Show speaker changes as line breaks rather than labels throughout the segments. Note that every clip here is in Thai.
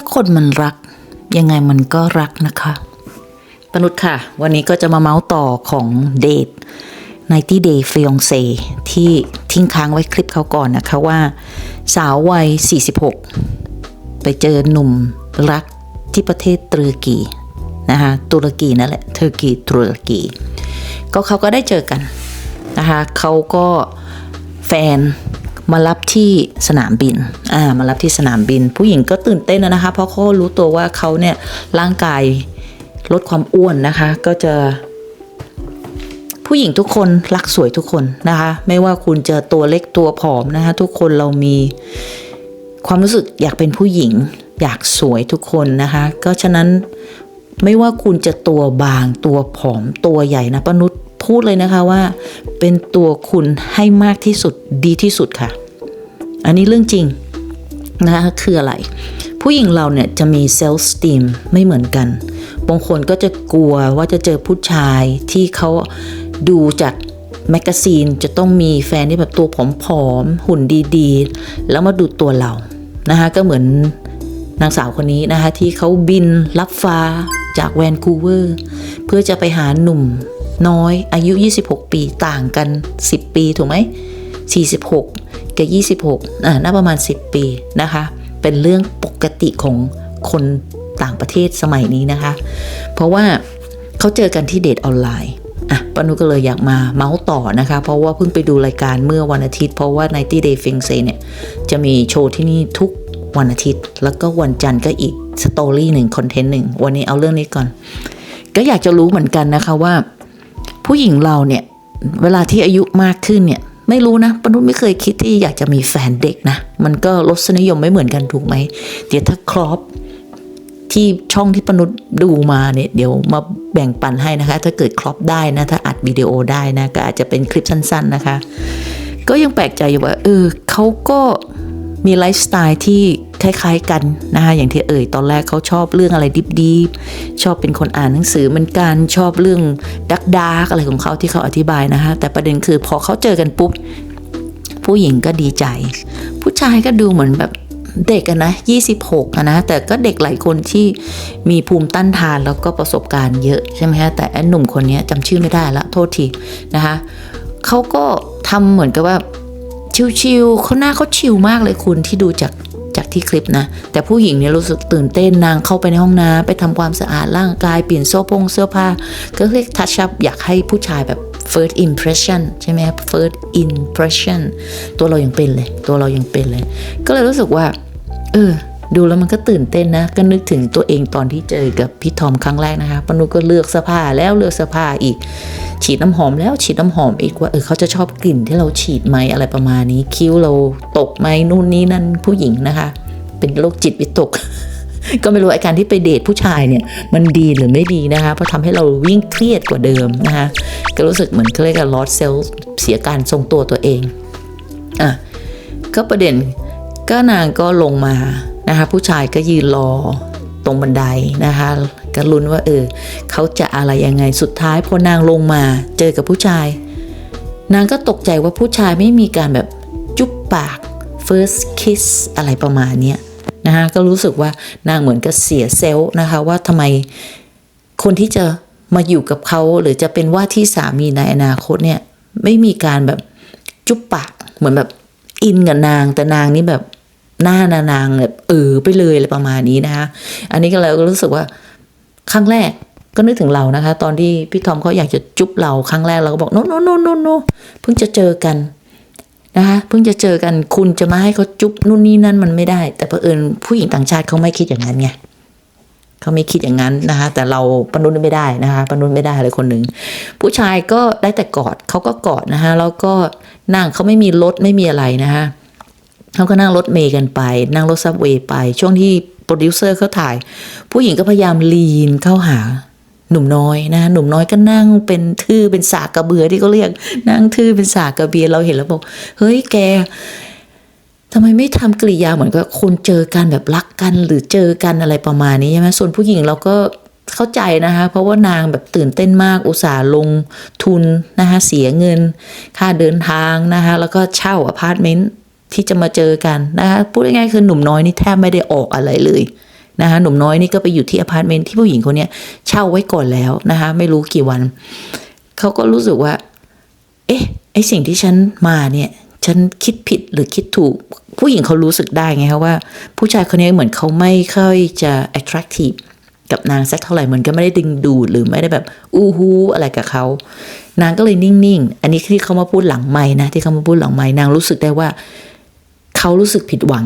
ถ้าคนมันรัก ยังไงมันก็รักนะคะปนุษค่ะ วันนี้ก็จะมาเมาส์ต่อของเดท90 Day Fiancé ที่ทิ้งค้างไว้คลิปเขาก่อนนะคะว่า สาววัย 46 ไปเจอหนุ่มรักที่ประเทศตุรกีนะคะตุรกีนั่นแหละเทอร์กีตุรกี ก็เขาก็ได้เจอกันนะคะเขาก็แฟน มารับที่สนามบิน อ่า มารับที่สนามบิน ผู้หญิงก็ตื่นเต้นนะคะ เพราะเขารู้ตัวว่าเขาเนี่ยร่างกายลดความอ้วนนะคะ ก็จะผู้หญิงทุกคนรักสวยทุกคนนะคะ ไม่ว่าคุณจะตัวเล็กตัวผอมนะคะ ทุกคนเรามีความรู้สึกอยากเป็นผู้หญิง อยากสวยทุกคนนะคะ ก็ฉะนั้นไม่ว่าคุณจะตัวบางตัวผอมตัวใหญ่นะปานุษ พูดเลยนะคะว่า เป็นตัวคุณให้มากที่สุดดีที่สุดค่ะ อันนี้เรื่องจริงนะคะคืออะไร ผู้หญิงเราเนี่ยจะมีเซลล์สตีมไม่เหมือนกันบางคนก็จะกลัวว่าจะเจอผู้ชายที่เขาดูจากแมกกาซีนจะต้องมีแฟนที่แบบตัวผอมๆหุ่นดีๆ แล้วมาดูตัวเรานะคะก็เหมือนนางสาวคนนี้นะคะที่เขาบินรับฟ้าจากแวนคูเวอร์ เพื่อจะไปหาหนุ่ม น้อย อายุ 26 ปีต่างกัน 10 ปีถูกไหม 46 กับ 26อ่าน่าประมาณ 10 ปีนะคะ เป็นเรื่องปกติของคนต่างประเทศสมัยนี้นะคะ เพราะว่าเขาเจอกันที่เดทออนไลน์อะปนุก็เลยอยากมาเมาส์ต่อนะคะ เพราะว่าเพิ่งไปดูรายการเมื่อวันอาทิตย์ เพราะว่า 90 Day f i n c e เนี่ย จะมีโชว์ที่นี่ทุกวันอาทิตย์ แล้วก็วันจันทร์ก็อีกสตอรี่หนึ่งคอนเทนต์หนึ่ง วันนี้เอาเรื่องนี้ก่อน ก็อยากจะรู้เหมือนกันนะคะว่า ผู้หญิงเราเนี่ย เวลาที่อายุมากขึ้นเนี่ย ไม่รู้นะปนุษไม่เคยคิดที่อยากจะมีแฟนเด็กนะ มันก็รสนิยมไม่เหมือนกันถูกไหม เดี๋ยวถ้าครอปที่ช่องที่ปนุษดูมาเนี่ยเดี๋ยวมาแบ่งปันให้นะคะ ถ้าเกิดครอปได้นะ ถ้าอัดวิดีโอได้นะ ก็อาจจะเป็นคลิปสั้น ๆนะคะ ก็ยังแปลกใจอยู่ว่าเออเขาก็ มีไลฟ์สไตล์ที่คล้าย ๆกันนะคะอย่างที่เอ่ยตอนแรกเขาชอบเรื่องอะไรดิบๆชอบเป็นคนอ่านหนังสือเหมือนกันชอบเรื่องดักดาร์กอะไรของเขาที่เขาอธิบายนะคะแต่ประเด็นคือพอเขาเจอกันปุ๊บผู้หญิงก็ดีใจ ผู้ชายก็ดูเหมือนแบบเด็กอะนะ26อะนะ แต่ก็เด็กหลายคนที่มีภูมิต้านทานแล้วก็ประสบการณ์เยอะใช่ไหมฮะ แต่อหนุ่มคนนี้จำชื่อไม่ได้ละโทษทีนะคะเขาก็ทำเหมือนกับว่า ชิวๆเขาหน้าเขาชิวมากเลยคุณที่ดูจากจากที่คลิปนะ แต่ผู้หญิงเนี่ยรู้สึกตื่นเต้นนางเข้าไปในห้องน้ำไปทำความสะอาดร่างกายเปลี่ยนโซ่พงเสื้อผ้า ก็เรียกทัชชับอยากให้ผู้ชายแบบ first impression ใช่ไหม first impression ตัวเรายังเป็นเลย ตัวเรายังเป็นเลย ก็เลยรู้สึกว่า เออ ดูแล้วมันก็ตื่นเต้นนะ ก็นึกถึงตัวเองตอนที่เจอกับพี่ทอมครั้งแรกนะคะปานุก็เลือกเสื้อผ้าแล้วเลือกเสื้อผ้าอีก ฉีดน้ำหอมแล้วฉีดน้ำหอมอีกว่าเออเขาจะชอบกลิ่นที่เราฉีดไหมอะไรประมาณนี้ คิ้วเราตกไหมนู่นนี่นั่นผู้หญิงนะคะ เป็นโรคจิตวิตก ก็ไม่รู้อาการที่ไปเดทผู้ชายเนี่ย มันดีหรือไม่ดีนะคะเพราะทำให้เราวิ่งเครียดกว่าเดิมนะคะก็รู้สึกเหมือนเขาเรียกกันลอสเซลเสียการทรงตัวตัวเองอะก็ประเด็นก็นางก็ลงมา นะคะผู้ชายก็ยืนรอตรงบันไดนะคะก็ลุ้นว่าเออเขาจะอะไรยังไงสุดท้ายพอนางลงมาเจอกับผู้ชาย นางก็ตกใจว่าผู้ชายไม่มีการแบบจุ๊บปาก first kiss อะไรประมาณเนี้ยนะคะก็รู้สึกว่านางเหมือนกับเสียเซลนะคะว่าทำไมคนที่จะมาอยู่กับเขาหรือจะเป็นว่าที่สามีในอนาคตเนี่ยไม่มีการแบบจุ๊บปากเหมือนแบบอินกับนางแต่นางนี่แบบ หน้านานางแบบเออไปเลยอะไรประมาณนี้นะคะ อันนี้ก็เราก็รู้สึกว่าครั้งแรกก็นึกถึงเรานะคะ ตอนที่พี่ทอมเขาอยากจะจุ๊บเราครั้งแรกเราก็บอกโนโนโนโนโนเพิ่งจะเจอกันนะคะเพิ่งจะเจอกันคุณจะมาให้เขาจุ๊บนู่นนี่นั่นมันไม่ได้ แต่เผอิญผู้หญิงต่างชาติเขาไม่คิดอย่างนั้นไงเขาไม่คิดอย่างนั้นนะคะแต่เราปนุนไม่ได้นะคะปนุนไม่ได้เลยคนหนึ่งผู้ชายก็ได้แต่กอดเขาก็กอดนะคะแล้วก็นั่งเขาไม่มีรถไม่มีอะไรนะคะ เขาก็นั่งรถเมย์กันไป นั่งรถซับเวย์ไป ช่วงที่โปรดิวเซอร์เขาถ่าย ผู้หญิงก็พยายามลีนเข้าหาหนุ่มน้อยนะหนุ่มน้อยก็นั่งเป็นทื่อเป็นสากกระเบือที่เขาเรียก นั่งทื่อเป็นสากกระเบียเราเห็นแล้วบอกเฮ้ยแกทำไมไม่ทำกริยาเหมือนกับคนเจอกันแบบรักกันหรือเจอกันอะไรประมาณนี้ใช่ไหมส่วนผู้หญิงเราก็เข้าใจนะคะ เพราะว่านางแบบตื่นเต้นมากอุตส่าห์ลงทุนนะคะเสียเงิน ค่าเดินทางนะคะแล้วก็เช่าอพาร์ตเมนต์ ที่จะมาเจอกันนะคะพูดง่ายๆคือหนุ่มน้อยนี่แทบไม่ได้ออกอะไรเลยนะคะหนุ่มน้อยนี่ก็ไปอยู่ที่อพาร์ตเมนต์ที่ผู้หญิงคนนี้เช่าไว้ก่อนแล้วนะคะไม่รู้กี่วันเขาก็รู้สึกว่า เอ๊ะไอสิ่งที่ฉันมาเนี่ยฉันคิดผิดหรือคิดถูก ผู้หญิงเขารู้สึกได้ไงคะว่า ผู้ชายคนนี้เหมือนเขาไม่ค่อยจะ attractive กับนางสักเท่าไหร่เหมือนก็ไม่ได้ดึงดูดหรือไม่ได้แบบ อู้ฮู้อะไรกับเขา นางก็เลยนิ่งๆ อันนี้ที่เขามาพูดหลังไม้นะที่เขามาพูดหลังไม้นางรู้สึกได้ว่า เขารู้สึกผิดหวัง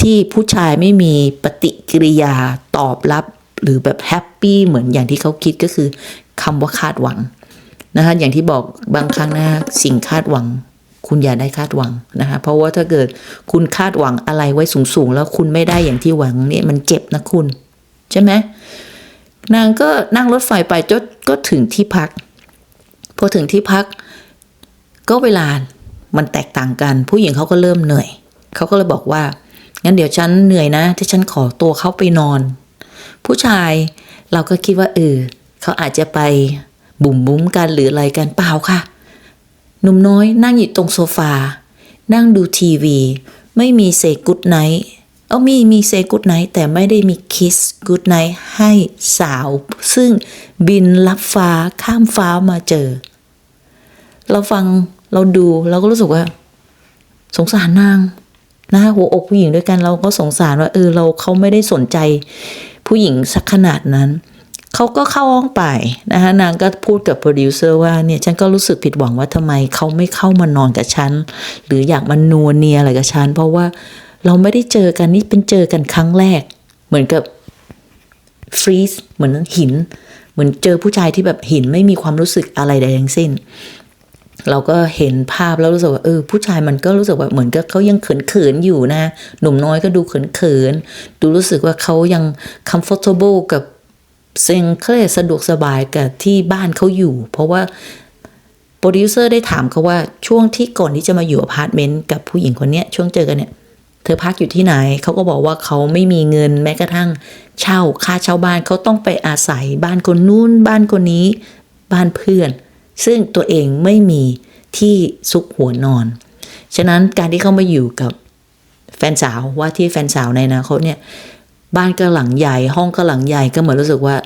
ที่ผู้ชายไม่มีปฏิกิริยาตอบรับ หรือแบบแฮปปี้เหมือนอย่างที่เขาคิดก็คือคำว่าคาดหวังนะคะอย่างที่บอกบางครั้งนะคะสิ่งคาดหวัง คุณอย่าได้คาดหวังนะคะเพราะว่าถ้าเกิดคุณคาดหวังอะไรไว้สูงๆ แล้วคุณไม่ได้อย่างที่หวังเนี่ยมันเจ็บนะคุณ ใช่ไหมนางก็นั่งรถไฟไปจนก็ถึงที่พัก พอถึงที่พัก ก็เวลามันแตกต่างกัน ผู้หญิงเขาก็เริ่มเหนื่อย เขาก็เลยบอกว่า งั้นเดี๋ยวฉันเหนื่อยนะ ที่ฉันขอตัวเขาไปนอน ผู้ชายเราก็คิดว่าเออเขาอาจจะไปบุ่มบุ้มกันหรืออะไรกันเปล่าค่ะ หนุ่มน้อยนั่งอยู่ตรงโซฟา นั่งดูทีวี ไม่มีเซกุดไนท์เอามีมีเซกุดไนท์แต่ไม่ได้มีคิสกุดไนท์ให้สาว ซึ่งบินลับฟ้าข้ามฟ้ามาเจอ เราฟังเราดูเราก็รู้สึกว่า สงสารนาง นะหัวอกผู้หญิงด้วยกันเราก็สงสารว่าเออเราเขาไม่ได้สนใจผู้หญิงสักขนาดนั้นเขาก็เข้าห้องไปนะคะนางก็พูดกับโปรดิวเซอร์ว่าเนี่ยฉันก็รู้สึกผิดหวังว่าทำไมเขาไม่เข้ามานอนกับฉัน หรืออยากมานัวเนียอะไรกับฉัน เพราะว่าเราไม่ได้เจอกันนี่เป็นเจอกันครั้งแรก เหมือนกับฟรีซเหมือนหิน เหมือนเจอผู้ชายที่แบบหินไม่มีความรู้สึกอะไรใดทั้งสิ้น เราก็เห็นภาพแล้วรู้สึกว่าเออผู้ชายมันก็รู้สึกว่าเหมือนกับเขายังเขินๆอยู่นะ หนุ่มน้อยก็ดูเขินๆดูรู้สึกว่าเขายัง comfortable กับเซ็งเครียดสะดวกสบายกับที่บ้านเขาอยู่ เพราะว่าโปรดิวเซอร์ได้ถามเขาว่าช่วงที่ก่อนที่จะมาอยู่อพาร์ตเมนต์กับผู้หญิงคนนี้ช่วงเจอกันเนี่ย เธอพักอยู่ที่ไหน เขาก็บอกว่าเขาไม่มีเงินแม้กระทั่งเช่าค่าเช่าบ้านเขาต้องไปอาศัยบ้านคนนู้นบ้านคนนี้ บ้านเพื่อน ซึ่งตัวเองไม่มีที่ซุกหัวนอน ฉะนั้นการที่เขามาอยู่กับแฟนสาวว่าที่แฟนสาวในอนาคตเนี่ยบ้านก็หลังใหญ่ห้องก็หลังใหญ่ก็เหมือนรู้สึกว่า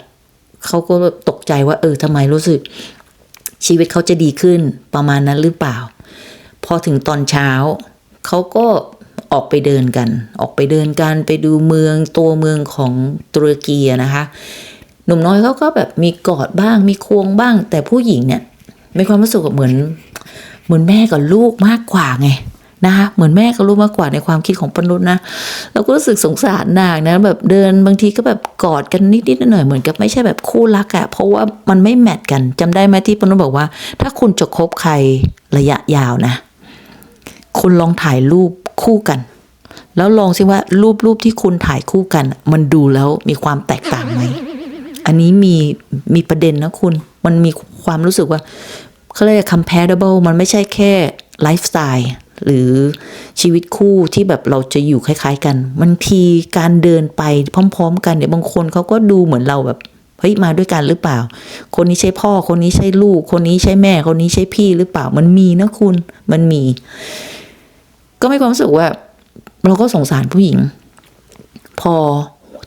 เขาก็ตกใจว่า เออทำไมรู้สึก ชีวิตเขาจะดีขึ้นประมาณนั้นหรือเปล่า พอถึงตอนเช้า เขาก็ออกไปเดินกัน ออกไปเดินกันไปดูเมืองตัวเมืองของตุรกีนะคะ หนุ่มน้อยเขาก็แบบมีกอดบ้างมีควงบ้าง แต่ผู้หญิงเนี่ย มีความรู้สึกแบบเหมือน เหมือนแม่กับลูกมากกว่าไงนะคะเหมือนแม่กับลูกมากกว่าในความคิดของปนุษนะเราก็รู้สึกสงสารนางนะแบบเดินบางทีก็แบบกอดกันนิดๆหน่อยๆเหมือนกับไม่ใช่แบบคู่รักอะเพราะว่ามันไม่แมทกันจำได้ไหมที่ปนุษบอกว่า ถ้าคุณจะคบใครระยะยาวนะคุณลองถ่ายรูปคู่กัน แล้วลองซิว่ารูปรูปที่คุณถ่ายคู่กัน มันดูแล้วมีความแตกต่างไหมอันนี้มีมีประเด็นนะคุณ มันมี ความรู้สึกว่าเขาเรียก comparable มันไม่ใช่แค่ไลฟ์สไตล์หรือชีวิตคู่ที่แบบเราจะอยู่คล้าย ๆ กันมันทีการเดินไปพร้อม ๆ กันเนี่ยบางคนเขาก็ดูเหมือนเราแบบเฮ้ยมาด้วยกันหรือเปล่า คนนี้ใช่พ่อ คนนี้ใช่ลูก คนนี้ใช่แม่ คนนี้ใช่พี่หรือเปล่า มันมีนะคุณ มันมี ก็ไม่ความรู้สึกว่า เราก็สงสารผู้หญิง พอ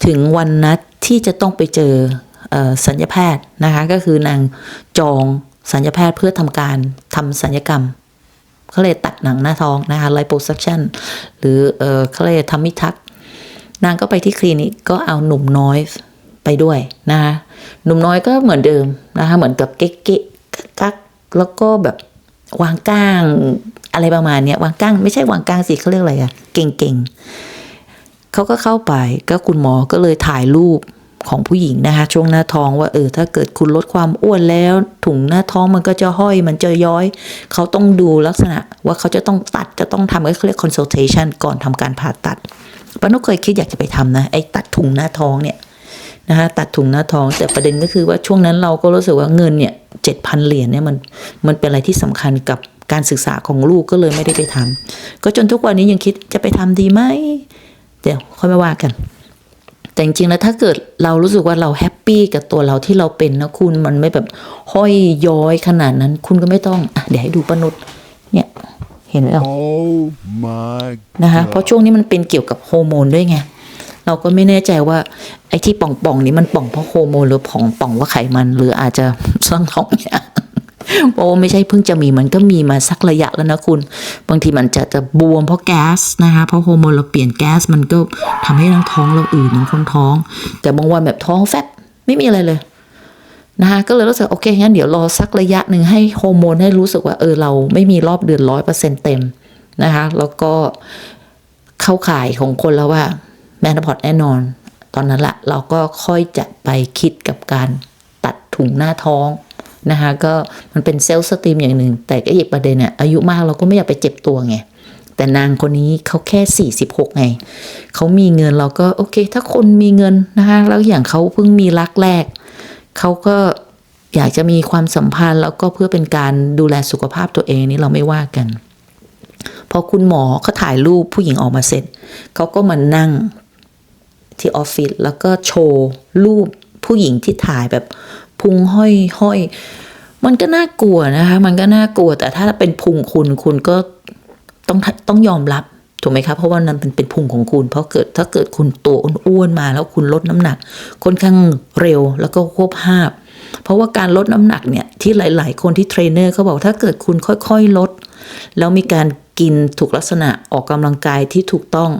ถึงวันนัดที่จะต้องไปเจอ สัญญแพทย์นะคะก็คือนางจองสัญญแพทย์เพื่อทำการทำสัญญกรรมเขาเลยตัดหนังหน้าท้องนะคะไลโปซักชันหรือเออเขาเลยทำมิทัก นางก็ไปที่คลินิกก็เอาหนุ่มน้อยไปด้วยนะคะหนุ่มน้อยก็เหมือนเดิมนะคะเหมือนกับเก๊กๆกักแล้วก็แบบวางก้างอะไรประมาณเนี้ยวางก้างไม่ใช่วางก้างสิเขาเรียกอะไรอะเก่งๆเขาก็เข้าไปก็คุณหมอก็เลยถ่ายรูป ของผู้หญิงนะคะ ช่วงหน้าท้องว่าเออถ้าเกิดคุณลดความอ้วนแล้ว ถุงหน้าท้องมันก็จะห้อยมันจะย้อย เขาต้องดูลักษณะว่าเขาจะต้องตัดจะต้องทำก็เขาเรียก consultation ก่อนทำการผ่าตัดป้านุกเคยคิดอยากจะไปทำนะไอ้ตัดถุงหน้าท้องเนี่ยนะคะตัดถุงหน้าท้องแต่ประเด็นก็คือว่าช่วงนั้นเราก็รู้สึกว่าเงินเนี่ยเจ็ดพันเหรียญเนี่ยมันมันเป็นอะไรที่สำคัญกับการศึกษาของลูกก็เลยไม่ได้ไปทำก็จนทุกวันนี้ยังคิดจะไปทำดีไหมเดี๋ยวค่อยมาว่ากัน แต่จริงๆแล้วถ้าเกิดเรารู้สึกว่าเราแฮปปี้กับตัวเราที่เราเป็นนะคุณมันไม่แบบห้อยย้อยขนาดนั้น คุณก็ไม่ต้องอะเดี๋ยวให้ดูปนุษเนี่ยเห็นไหมอะ
Oh my
นะคะเพราะช่วงนี้มันเป็นเกี่ยวกับฮอร์โมนด้วยไงเราก็ไม่แน่ใจว่าไอ้ที่ป่องๆนี้มันป่องเพราะโฮอร์โมนหรือป่องป่องว่าไขมัน หรืออาจจะทั้งสองอย่างเพราะว่าไม่ใช่เพิ่งจะมีมันก็มีมาสักระยะแล้วนะคุณ บางทีมันจะจะบวมเพราะแก๊สนะคะเพราะโฮอร์โมนเราเปลี่ยนแก๊สมันก็ทำให้ทั้งท้องเราอืดทั้งคนท้อง แต่บางวันแบบท้องแฟบไม่มีอะไรเลยนะคะก็เลยรู้สึกโอเคงั้นเดี๋ยวรอสักระยะหนึ่งให้โฮอร์โมนให้รู้สึกว่าเออเราไม่มีรอบเดือนร้อยเปอร์เซ็นเต็มนะคะแล้วก็เข้าข่ายของคนแล้วว่าแมนพอดแน่นอน ตอนนั้นละเราก็ค่อยจะไปคิดกับการตัดถุงหน้าท้อง นะคะก็มันเป็นเซลล์สตรีมอย่างหนึ่ง แต่ก็อีกประเด็นเนี่ยอายุมากเราก็ไม่อยากไปเจ็บตัวไงแต่นางคนนี้เขาแค่ 46 ไง เขามีเงินเราก็โอเค ถ้าคนมีเงินนะคะแล้วอย่างเขาเพิ่งมีรักแรก เขาก็อยากจะมีความสัมพันธ์แล้วก็เพื่อเป็นการดูแลสุขภาพตัวเองนี่เราไม่ว่ากัน พอคุณหมอเขาถ่ายรูปผู้หญิงออกมาเสร็จ เขาก็มานั่งที่ออฟฟิศแล้วก็โชว์รูปผู้หญิงที่ถ่ายแบบ พุงห้อยห้อยมันก็น่ากลัวนะคะ มันก็น่ากลัว แต่ถ้าเป็นพุงคุณคุณก็ต้องต้องยอมรับถูกไหมคะเพราะว่านั้นเป็นเป็นพุงของคุณ เพราะเกิดถ้าเกิดคุณตัวอ้วนมาแล้วคุณลดน้ำหนักค่อนข้างเร็วแล้วก็ควบภาพ เพราะว่าการลดน้ำหนักเนี่ยที่หลาย ๆ คนที่เทรนเนอร์เขาบอกถ้าเกิดคุณค่อยๆลด แล้วมีการกินถูกลักษณะออกกำลังกายที่ถูกต้อง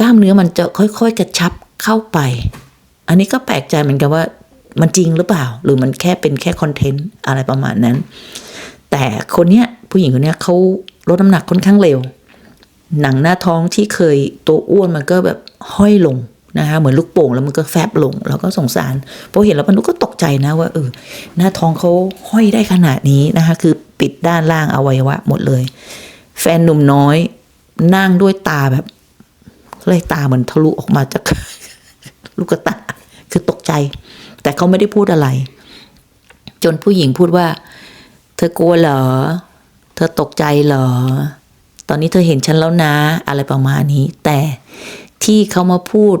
กล้ามเนื้อมันจะค่อย ๆ กระชับเข้าไป อันนี้ก็แปลกใจเหมือนกันว่า มันจริงหรือเปล่า หรือมันแค่เป็นแค่คอนเทนต์อะไรประมาณนั้น แต่คนเนี้ยผู้หญิงคนเนี้ยเขาลดน้ำหนักค่อนข้างเร็ว หนังหน้าท้องที่เคยตัวอ้วนมันก็แบบห้อยลงนะคะเหมือนลูกโป่งแล้วมันก็แฟบลงเราก็สงสารพอเห็นแล้วมันก็ตกใจนะว่าเออหน้าท้องเขาห้อยได้ขนาดนี้นะคะคือปิดด้านล่างอวัยวะหมดเลย แฟนหนุ่มน้อยนั่งด้วยตาแบบเลยตาเหมือนทะลุออกมาจากลูกตาคือตกใจ แต่เขาไม่ได้พูดอะไร จนผู้หญิงพูดว่า เธอกลัวเหรอ เธอตกใจเหรอ ตอนนี้เธอเห็นฉันแล้วนะ อะไรประมาณนี้ แต่ที่เขามาพูด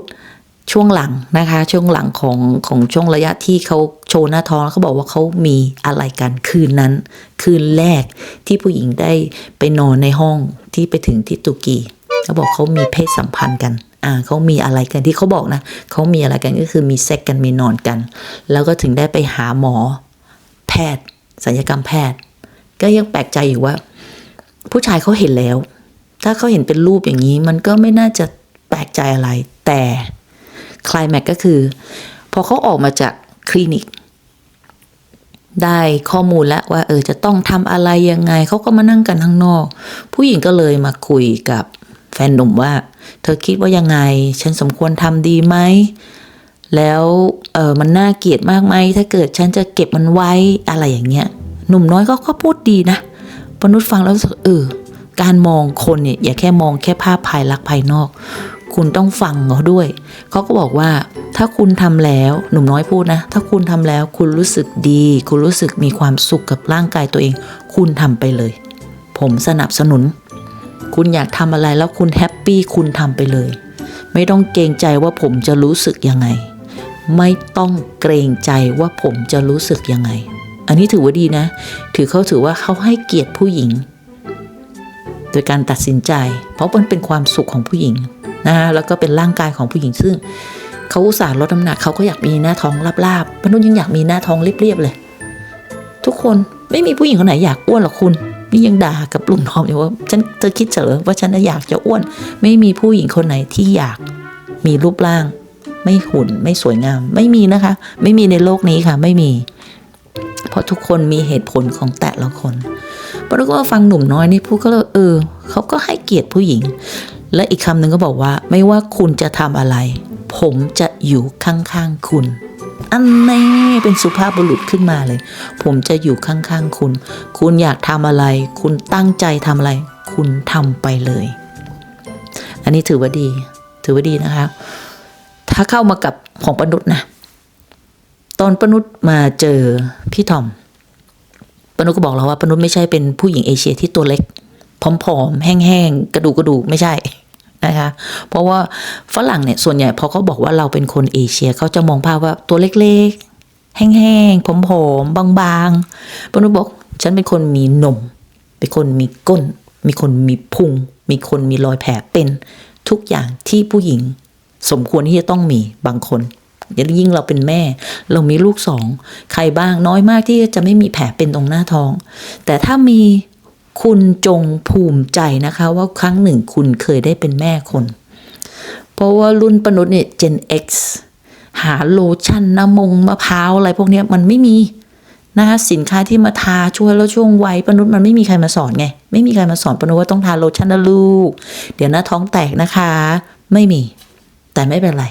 ช่วงหลังนะคะ ช่วงหลังของของช่วงระยะที่เขาโชว์หน้าท้องเขาบอกว่าเขามีอะไรกันคืนนั้น คืนแรกที่ผู้หญิงได้ไปนอนในห้องที่ไปถึงที่ตุรกีเขาบอกเขามีเพศสัมพันธ์กัน อ่าเขามีอะไรกันที่เขาบอกนะเขามีอะไรกันก็คือมีเซ็กกันมีนอนกัน แล้วก็ถึงได้ไปหาหมอแพทย์ศัลยกรรมแพทย์ ก็ยังแปลกใจอยู่ว่า ผู้ชายเขาเห็นแล้ว ถ้าเขาเห็นเป็นรูปอย่างนี้ มันก็ไม่น่าจะแปลกใจอะไร แต่คลายแม็กก็คือ พอเขาออกมาจากคลินิก ได้ข้อมูลแล้วว่า เออจะต้องทำอะไรยังไง เขาก็มานั่งกันข้างนอก ผู้หญิงก็เลยมาคุยกับแฟนหนุ่มว่า เธอคิดว่ายังไง ฉันสมควรทำดีไหม แล้วเออมันน่าเกลียดมากไหม ถ้าเกิดฉันจะเก็บมันไว้อะไรอย่างเงี้ย หนุ่มน้อยก็ก็พูดดีนะปนุษย์ฟังแล้วรู้สึกเออการมองคนเนี่ยอย่าแค่มองแค่ภาพภายลักษณ์ภายนอก คุณต้องฟังเขาด้วย เขาก็บอกว่าถ้าคุณทำแล้วหนุ่มน้อยพูดนะ ถ้าคุณทำแล้วคุณรู้สึกดี คุณรู้สึกมีความสุขกับร่างกายตัวเอง คุณทำไปเลย ผมสนับสนุน คุณอยากทำอะไรแล้วคุณแฮปปี้คุณทำไปเลย ไม่ต้องเกรงใจว่าผมจะรู้สึกยังไง ไม่ต้องเกรงใจว่าผมจะรู้สึกยังไง อันนี้ถือว่าดีนะ ถือเขาถือว่าเขาให้เกียรติผู้หญิง โดยการตัดสินใจ เพราะมันเป็นความสุขของผู้หญิงนะแล้วก็เป็นร่างกายของผู้หญิงซึ่งเขาอุตส่าห์ลดน้ำหนักเขาก็อยากมีหน้าท้องลาบๆปนุษย์ยังอยากมีหน้าท้องเรียบๆเลย ทุกคนไม่มีผู้หญิงคนไหนอยากอ้วนหรอกคุณ นี่ยังด่ากับลุงทอมอยู่ว่าฉันเธอคิดเฉลอว่าฉันอยากจะอ้วน ไม่มีผู้หญิงคนไหนที่อยากมีรูปร่าง ไม่หุ่นไม่สวยงาม ไม่มีนะคะ ไม่มีในโลกนี้ค่ะไม่มี เพราะทุกคนมีเหตุผลของแต่ละคนปรากฏว่าฟังหนุ่มน้อยนี่พูดก็เลยเออเขาก็ให้เกียรติผู้หญิง และอีกคำหนึ่งก็บอกว่าไม่ว่าคุณจะทำอะไร ผมจะอยู่ข้างๆคุณ อันนี้เป็นสุภาพบุรุษขึ้นมาเลย ผมจะอยู่ข้างๆคุณ คุณอยากทำอะไร คุณตั้งใจทำอะไร คุณทำไปเลย อันนี้ถือว่าดี ถือว่าดีนะคะ ถ้าเข้ามากับของปนุษย์นะ ตอนปนุษย์มาเจอพี่ทอมปนุษย์ก็บอกเราว่าปนุษย์ไม่ใช่เป็นผู้หญิงเอเชียที่ตัวเล็กผอมๆแห้งๆกระดูกกระดูกไม่ใช่ นะคะเพราะว่าฝรั่งเนี่ยส่วนใหญ่พอเขาบอกว่าเราเป็นคนเอเชียเขาจะมองภาพว่าตัวเล็กๆ แห้งๆ ผอมๆ บางๆปนุบอกฉันเป็นคนมีนม เป็นคนมีก้น มีคนมีพุง มีคนมีรอยแผลเป็นทุกอย่างที่ผู้หญิง สมควรที่จะต้องมีบางคนยิ่งเราเป็นแม่ เรามีลูกสอง ใครบ้างน้อยมากที่จะไม่มีแผลเป็นตรงหน้าท้อง แต่ถ้ามี คุณจงภูมิใจนะคะว่าครั้งหนึ่งคุณเคยได้เป็นแม่คน เพราะว่ารุ่นปนุษย์เนี่ย Gen X หาโลชั่นน้ำมงมะพร้าวอะไรพวกนี้มันไม่มีนะคะสินค้าที่มาทาช่วยแล้วช่วงวัยปนุษย์มันไม่มีใครมาสอนไง ไม่มีใครมาสอนปนุษย์ว่าต้องทาโลชั่นนะลูก เดี๋ยวหน้าท้องแตกนะคะ ไม่มี แต่ไม่เป็นไร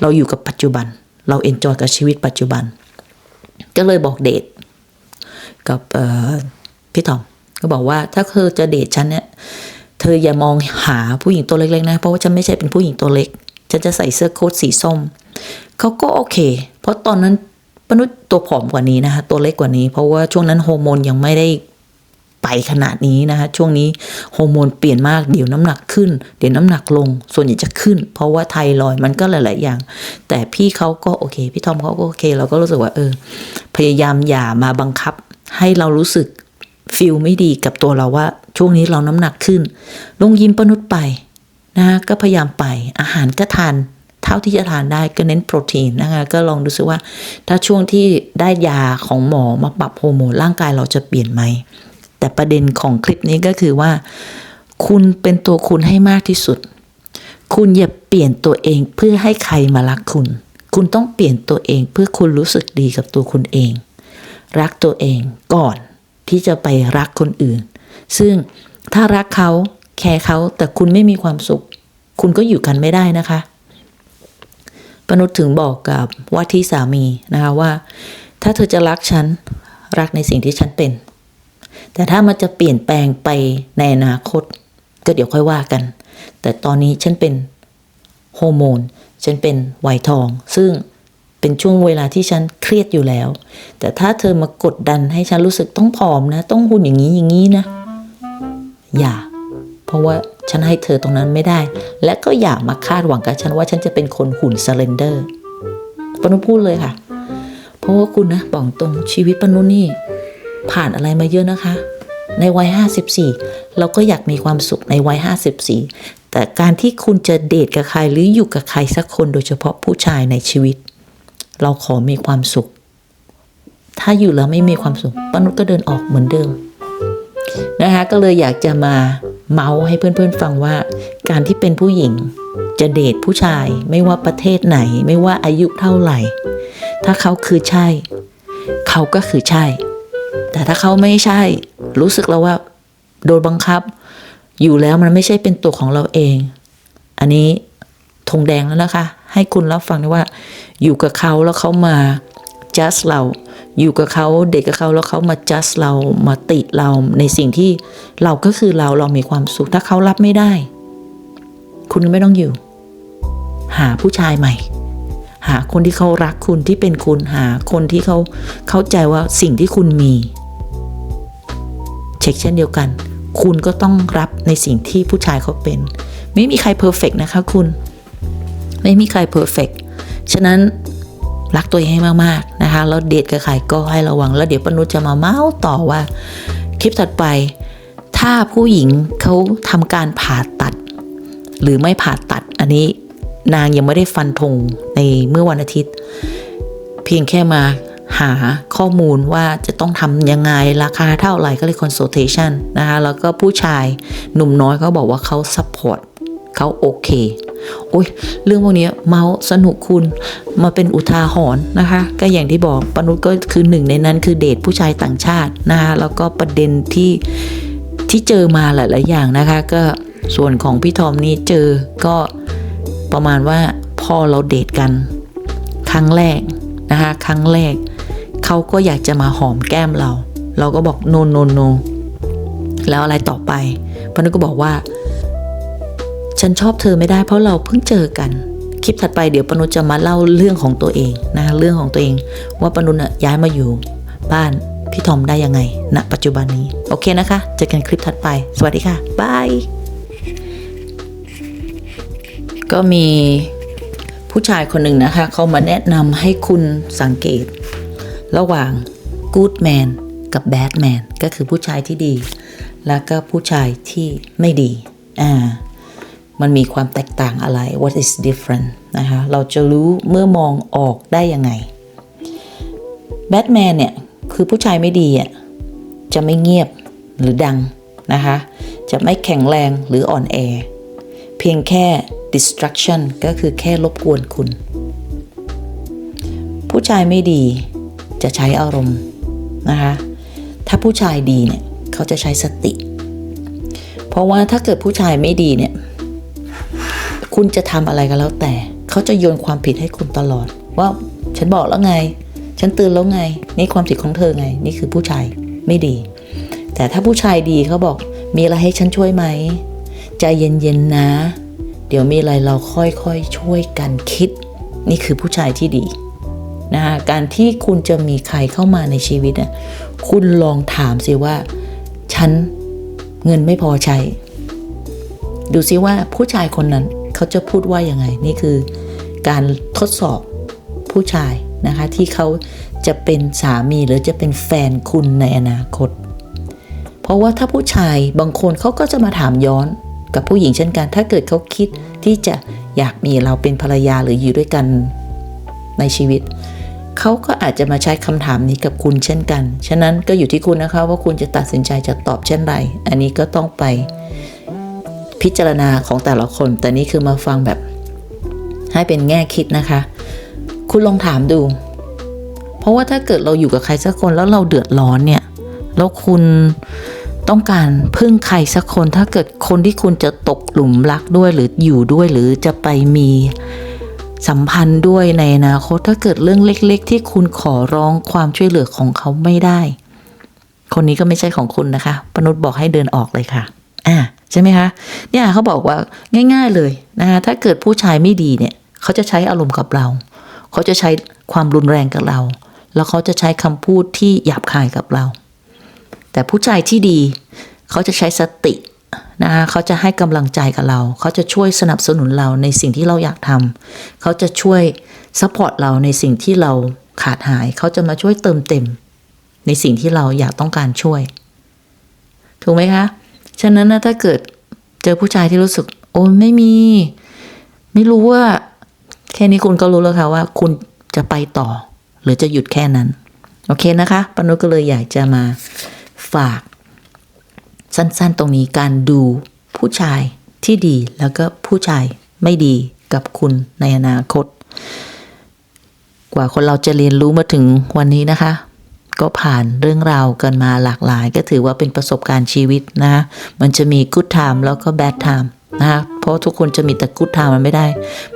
เราอยู่กับปัจจุบัน เราเอนจอยกับชีวิตปัจจุบัน ก็เลยบอกเดทกับพี่ทอม ก็บอกว่าถ้าเธอจะเดทฉันเนี่ยเธออย่ามองหาผู้หญิงตัวเล็กๆนะ เพราะว่าฉันไม่ใช่เป็นผู้หญิงตัวเล็กฉันจะใส่เสื้อโค้ทสีส้มเขาก็โอเค เพราะตอนนั้นปนุษย์ตัวผอมกว่านี้นะคะตัวเล็กกว่านี้ เพราะว่าช่วงนั้นฮอร์โมนยังไม่ได้ไปขนาดนี้นะคะช่วงนี้ฮอร์โมนเปลี่ยนมากเดี๋ยวน้ำหนักขึ้น เดี๋ยวน้ำหนักลง ส่วนใหญ่จะขึ้น เพราะว่าไทรอยมันก็หลาย ๆ อย่าง แต่พี่เขาก็โอเค พี่ทอมเขาก็โอเค เราก็รู้สึกว่าเออ พยายามอย่ามาบังคับให้เรารู้สึก ฟิลไม่ดีกับตัวเราว่า ช่วงนี้เราน้ำหนักขึ้น ลงยิมปนุษย์ไปนะคะก็พยายามไปอาหารก็ทานเท่าที่จะทานได้ก็เน้นโปรตีนนะคะก็ลองดูซิว่า ถ้าช่วงที่ได้ยาของหมอมาปรับฮอร์โมนร่างกายเราจะเปลี่ยนไหม แต่ประเด็นของคลิปนี้ก็คือว่า คุณเป็นตัวคุณให้มากที่สุด คุณอย่าเปลี่ยนตัวเองเพื่อให้ใครมารักคุณ คุณต้องเปลี่ยนตัวเองเพื่อคุณรู้สึกดีกับตัวคุณเอง รักตัวเองก่อน ที่จะไปรักคนอื่น ซึ่งถ้ารักเขาแคร์เขาแต่คุณไม่มีความสุข คุณก็อยู่กันไม่ได้นะคะปนุษย์ถึงบอกกับว่าที่สามีนะคะว่า ถ้าเธอจะรักฉัน รักในสิ่งที่ฉันเป็น แต่ถ้ามันจะเปลี่ยนแปลงไปในอนาคต ก็เดี๋ยวค่อยว่ากัน แต่ตอนนี้ฉันเป็นฮอร์โมน ฉันเป็นวัยทอง ซึ่ง เป็นช่วงเวลาที่ฉันเครียดอยู่แล้ว แต่ถ้าเธอมากดดันให้ฉันรู้สึกต้องผอมนะ ต้องหุ่นอย่างนี้อย่างนี้นะ อย่า เพราะว่าฉันให้เธอตรงนั้นไม่ได้ และก็อย่ามาคาดหวังกับฉันว่าฉันจะเป็นคนหุ่นสเลนเดอร์ปนุพูดเลยค่ะ เพราะว่าคุณนะบอกตรงชีวิตปนุนี่ ผ่านอะไรมาเยอะนะคะ ในวัย 54 เราก็อยากมีความสุขในวัย 54 แต่การที่คุณจะเดทกับใครหรืออยู่กับใครสักคนโดยเฉพาะผู้ชายในชีวิต เราขอมีความสุข ถ้าอยู่แล้วไม่มีความสุขป้านุษย์ก็เดินออกเหมือนเดิมนะคะก็เลยอยากจะมาเมาส์ให้เพื่อนๆฟังว่า การที่เป็นผู้หญิงจะเดทผู้ชายไม่ว่าประเทศไหน ไม่ว่าอายุเท่าไหร่ ถ้าเขาคือใช่ เขาก็คือใช่ แต่ถ้าเขาไม่ใช่ รู้สึกแล้วว่า โดนบังคับ อยู่แล้วมันไม่ใช่เป็นตัวของเราเอง อันนี้ ธงแดงแล้วนะคะ ให้คุณรับฟังนะว่า อยู่กับเขาแล้วเขามา just เรา อยู่กับเขาเด็กกับเขาแล้วเขามา just เรามาติเราในสิ่งที่เราก็คือเราเรามีความสุขถ้าเขารับไม่ได้ คุณไม่ต้องอยู่ หาผู้ชายใหม่ หาคนที่เขารักคุณที่เป็นคุณหาคนที่เขาเข้าใจว่าสิ่งที่คุณมี เช็คเช่นเดียวกัน คุณก็ต้องรับในสิ่งที่ผู้ชายเขาเป็น ไม่มีใครเพอร์เฟกนะคะคุณ ไม่มีใครเพอร์เฟกฉะนั้นรักตัวเองให้มากๆนะคะ แล้วเดทกับใครก็ให้ระวัง แล้วเดี๋ยวปนุษจะมาเมาส์ต่อว่า คลิปถัดไป ถ้าผู้หญิงเขาทำการผ่าตัด หรือไม่ผ่าตัด อันนี้นางยังไม่ได้ฟันธงในเมื่อวันอาทิตย์ เพียงแค่มาหาข้อมูลว่าจะต้องทำยังไงราคาเท่าไหร่ก็เลย consultation นะคะ แล้วก็ผู้ชายหนุ่มน้อยเขาบอกว่าเขา support เขาโอเคโอ้ยเรื่องพวกนี้เมาส์สนุกคุณมาเป็นอุทาหรณ์นะคะ ก็อย่างที่บอกปนุษย์ก็คือหนึ่งในนั้นคือเดทผู้ชายต่างชาตินะคะแล้วก็ประเด็นที่ที่เจอมาหลาย ๆ อย่างนะคะ ก็ส่วนของพี่ทอมนี่เจอก็ประมาณว่าพอเราเดทกัน ครั้งแรกนะคะครั้งแรกเขาก็อยากจะมาหอมแก้มเรา เราก็บอกโนโนโนแล้วอะไรต่อไปปนุษย์ก็บอกว่า ฉันชอบเธอไม่ได้เพราะเราเพิ่งเจอกัน คลิปถัดไปเดี๋ยวปนุจะมาเล่าเรื่องของตัวเองนะเรื่องของตัวเอง ว่าปนุน่ะย้ายมาอยู่ บ้านพี่ทอมได้ยังไงณปัจจุบันนี้ โอเคนะคะเจอกันคลิปถัดไป สวัสดีค่ะบายก็มีผู้ชายคนหนึ่งนะคะ เขามาแนะนำให้คุณสังเกต ระหว่าง good man กับ bad man ก็คือผู้ชายที่ดี แล้วก็ผู้ชายที่ไม่ดี อ่า มันมีความแตกต่างอะไร what is different นะคะ เราจะรู้เมื่อมองออกได้ยังไง แบทแมนเนี่ย คือผู้ชายไม่ดีอะ จะไม่เงียบหรือดังนะคะ จะไม่แข็งแรงหรืออ่อนแอ เพียงแค่ distraction ก็คือแค่รบกวนคุณ ผู้ชายไม่ดีจะใช้อารมณ์นะคะ ถ้าผู้ชายดีเนี่ย เขาจะใช้สติ เพราะว่าถ้าเกิดผู้ชายไม่ดีเนี่ย คุณจะทำอะไรก็แล้วแต่ เขาจะโยนความผิดให้คุณตลอด ว่าฉันบอกแล้วไง ฉันเตือนแล้วไง นี่ความผิดของเธอไง นี่คือผู้ชายไม่ดี แต่ถ้าผู้ชายดีเขาบอกมีอะไรให้ฉันช่วยไหมใจเย็นๆนะ เดี๋ยวมีอะไรเราค่อยๆช่วยกันคิด นี่คือผู้ชายที่ดีนะคะการที่คุณจะมีใครเข้ามาในชีวิตนะคุณลองถามสิว่า ฉันเงินไม่พอใช้ ดูซิว่าผู้ชายคนนั้น เขาจะพูดว่ายังไง นี่คือการทดสอบผู้ชายนะคะที่เขาจะเป็นสามีหรือจะเป็นแฟนคุณในอนาคต เพราะว่าถ้าผู้ชายบางคนเขาก็จะมาถามย้อนกับผู้หญิงเช่นกัน ถ้าเกิดเขาคิดที่จะอยากมีเราเป็นภรรยาหรืออยู่ด้วยกันในชีวิต เขาก็อาจจะมาใช้คำถามนี้กับคุณเช่นกัน ฉะนั้นก็อยู่ที่คุณนะคะว่าคุณจะตัดสินใจจะตอบเช่นไร อันนี้ก็ต้องไป พิจารณาของแต่ละคน แต่นี่คือมาฟังแบบ ให้เป็นแง่คิดนะคะ คุณลองถามดู เพราะว่าถ้าเกิดเราอยู่กับใครสักคนแล้วเราเดือดร้อนเนี่ย แล้วคุณต้องการพึ่งใครสักคน ถ้าเกิดคนที่คุณจะตกหลุมรักด้วยหรืออยู่ด้วยหรือจะไปมีสัมพันธ์ด้วยในอนาคตถ้าเกิดเรื่องเล็ก ๆ ที่คุณขอร้องความช่วยเหลือของเขาไม่ได้ คนนี้ก็ไม่ใช่ของคุณนะคะปนุษย์บอกให้เดินออกเลยค่ะ อ่า ใช่ไหมคะเนี่ยเขาบอกว่าง่าย ๆเลยนะคะถ้าเกิดผู้ชายไม่ดีเนี่ยเขาจะใช้อารมณ์กับเรา เขาจะใช้ความรุนแรงกับเรา แล้วเขาจะใช้คำพูดที่หยาบคายกับเรา แต่ผู้ชายที่ดี เขาจะใช้สตินะคะเขาจะให้กำลังใจกับเรา เขาจะช่วยสนับสนุนเราในสิ่งที่เราอยากทำเขาจะช่วยซัพพอร์ตเราในสิ่งที่เราขาดหาย เขาจะมาช่วยเติมเต็ม ในสิ่งที่เราอยากต้องการช่วย ถูกไหมคะ ฉะนั้นนะถ้าเกิดเจอผู้ชายที่รู้สึก โอ้ไม่มี ไม่รู้ว่า แค่นี้คุณก็รู้แล้วค่ะว่า คุณจะไปต่อ หรือจะหยุดแค่นั้น โอเคนะคะปนุก็เลยอยากจะมาฝาก สั้นๆ ตรงนี้การดูผู้ชายที่ดีแล้วก็ผู้ชายไม่ดีกับคุณในอนาคต กว่าคนเราจะเรียนรู้มาถึงวันนี้นะคะ ก็ผ่านเรื่องราวกันมาหลากหลาย ก็ถือว่าเป็นประสบการณ์ชีวิตนะ มันจะมี good time แล้วก็ bad time นะคะเพราะทุกคนจะมีแต่ good time มันไม่ได้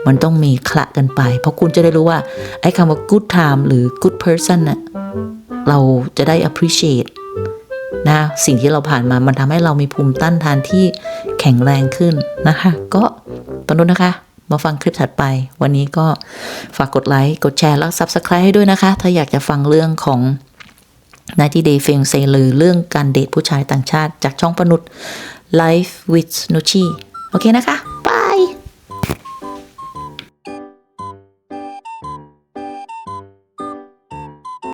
มันต้องมีคละกันไป เพราะคุณจะได้รู้ว่า ไอ้คำว่า good time หรือ good person น่ะเราจะได้ appreciate นะสิ่งที่เราผ่านมามันทำให้เรามีภูมิต้านทานที่แข็งแรงขึ้นนะคะ ก็ตอนนู้นนะคะ มาฟังคลิปถัดไป วันนี้ก็ฝากกดไลค์ กดแชร์แล้ว Subscribe ให้ด้วยนะคะ ถ้าอยากจะฟังเรื่องของ 90 Day f i a n c e หรือเรื่องการเดทผู้ชายต่างชาติจากช่องปนุษ Life with Nucci โอเคนะคะ บาย